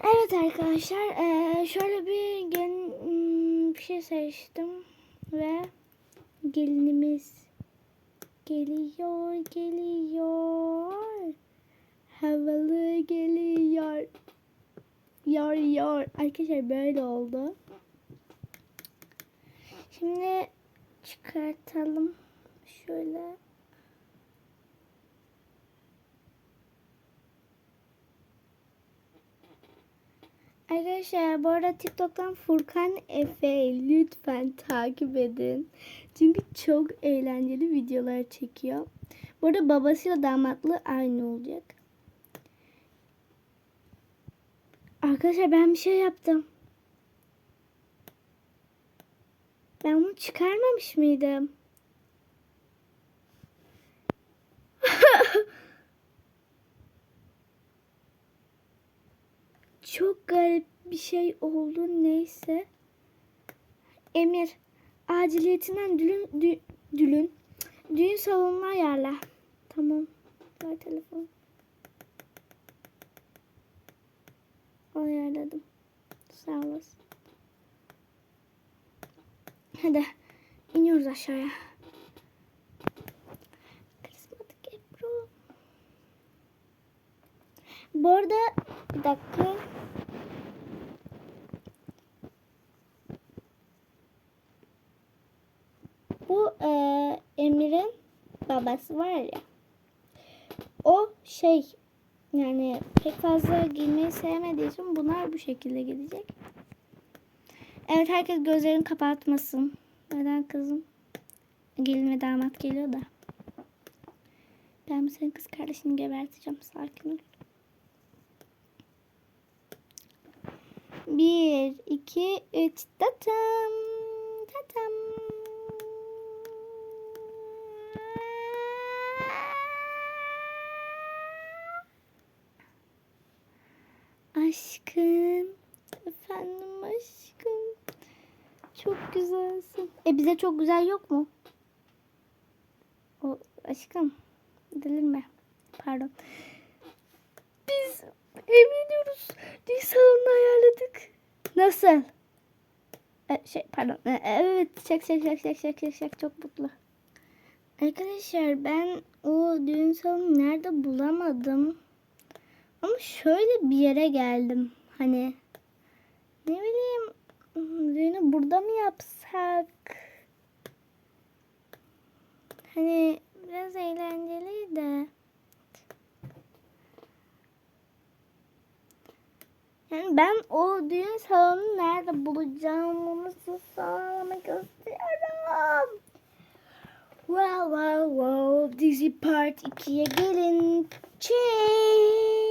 Evet arkadaşlar eee, şöyle bir gen, hmm, bir şey seçtim ve gelinimiz geliyor geliyor havalı geliyor yor yor arkadaşlar böyle oldu. Şimdi çıkartalım şöyle. Arkadaşlar bu arada TikTok'tan Furkan Efe lütfen takip edin. Çünkü çok eğlenceli videolar çekiyor. Bu arada babasıyla damatlı aynı olacak. Arkadaşlar ben bir şey yaptım. Ben bunu çıkarmamış mıydım? Çok garip bir şey oldu neyse. Emir aciliyetinden dülün, dü, dülün düğün salonuna ayarla. Tamam. Ver telefon. Ayarladım. Sağ olasın. Hadi iniyoruz aşağıya. Karizmatik Ebru. Bu arada bir dakika. Bu e, Emir'in babası var ya. O şey yani pek fazla giymeyi sevmediği için bunlar bu şekilde gidecek. Evet herkes gözlerini kapatmasın. Neden kızım? Gelin ve damat geliyor da. Ben senin kız kardeşini geberteceğim. Sakin ol. Bir, iki, üç. Tatam. Tatam. Aşkım. Efendim aşkım. Çok güzelsin. E bize çok güzel yok mu? O aşkım. Delirme. Pardon. Biz evleniyoruz. Salonunu ayarladık. Nasıl? E, şey pardon. E, evet şak şak şak şak şak şak şak çok mutlu. Arkadaşlar ben o düğün salonu nerede bulamadım. Şöyle bir yere geldim. Hani ne bileyim düğünü burada mı yapsak? Hani biraz eğlenceliydi. Yani ben o düğün salonunu nerede bulacağımı sağlamak istiyorum. Wow wow wow dizi part 2'ye gelin. Çek.